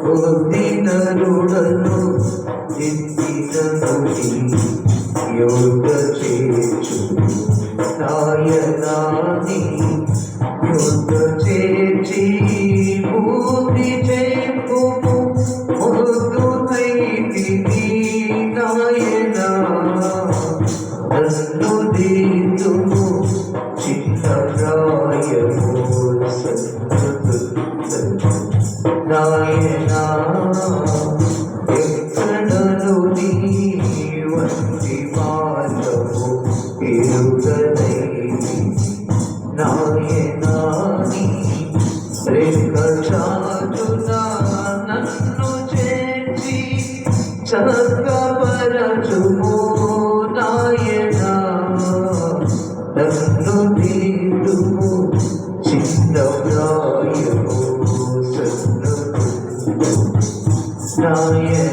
పొందినరుడను ఎత్తిననుడి యోగ చేచు నాయనాని యోగ చేచి బుద్ధి చేపుము మొద్దునైతిని నాయనా. నన్ను దీతుము చిన్న నాయనా ఎక్కడను వంటి మార్గము ఎరుగనైతి నాయనా రేఖ చాటున నన్ను చేర్చి చక్కపరచుము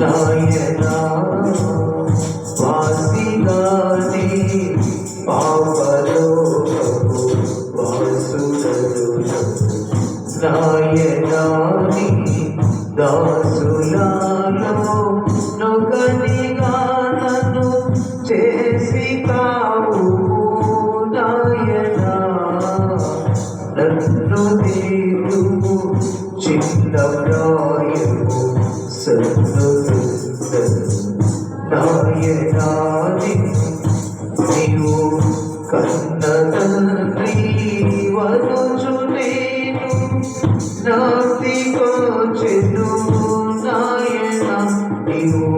నాయనా వాసిగానే పాపలోకము వాసులను నాయనాని దాసులలో నొకటిగా నన్ను చేసి కావు నాయనా నన్ను నీవు చిన్నరాయకు సన్ను నాయనాది నీవు కన్న తండ్రి వరచు నేను. నాతికో చెను నాయన నీవు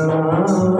Oh,